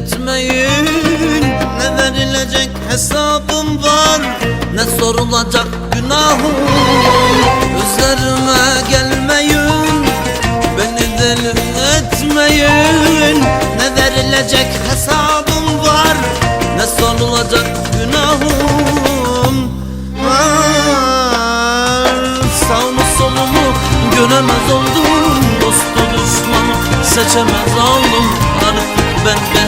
etmeyin. Ne verilecek hesabım var Ne sorulacak günahım. Üzerime gelmeyin Beni deli etmeyin Ne verilecek hesabım var Ne sorulacak günahım. Var Sağımı solumu göremez oldum. Dostu düşmanı seçemez oldum. Artık ben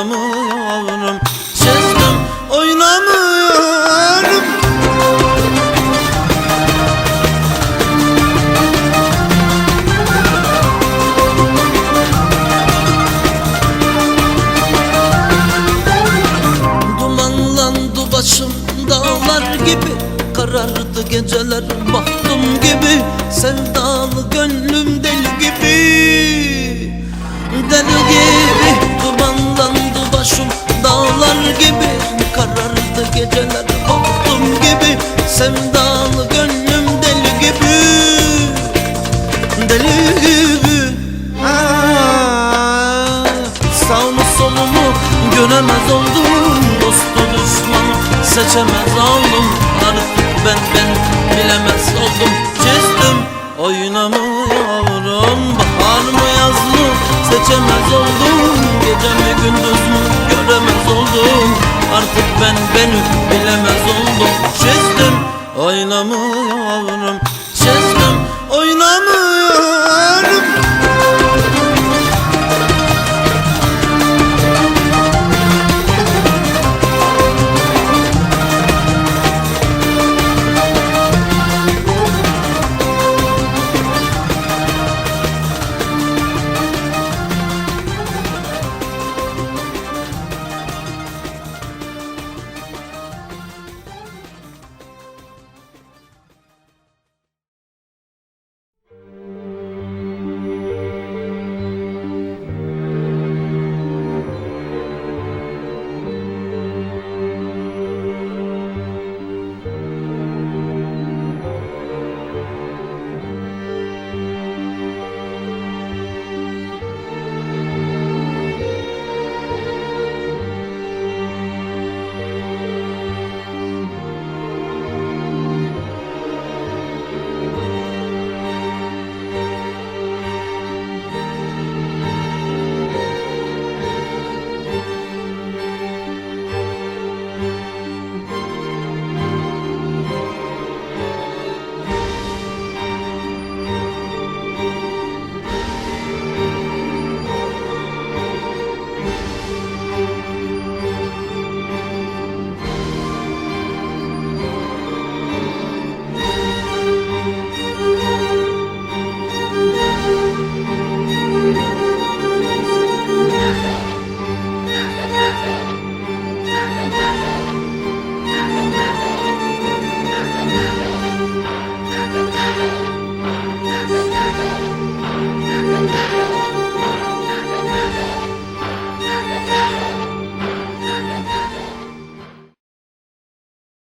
oynamı yavrum Çizdim oynamıyorum. Dumanlandı başım dağlar gibi Karardı geceler bahtım gibi Sevdalı gönlüm deli gibi. Deli gibi göremez oldum Dostu düşmanı seçemez oldum Artık ben ben bilemez oldum Çizdim oynamı yavrum Bahar mı yaz mı seçemez oldum Gece mi gündüz mü göremez oldum. Artık ben beni bilemez oldum Çizdim oynamı yavrum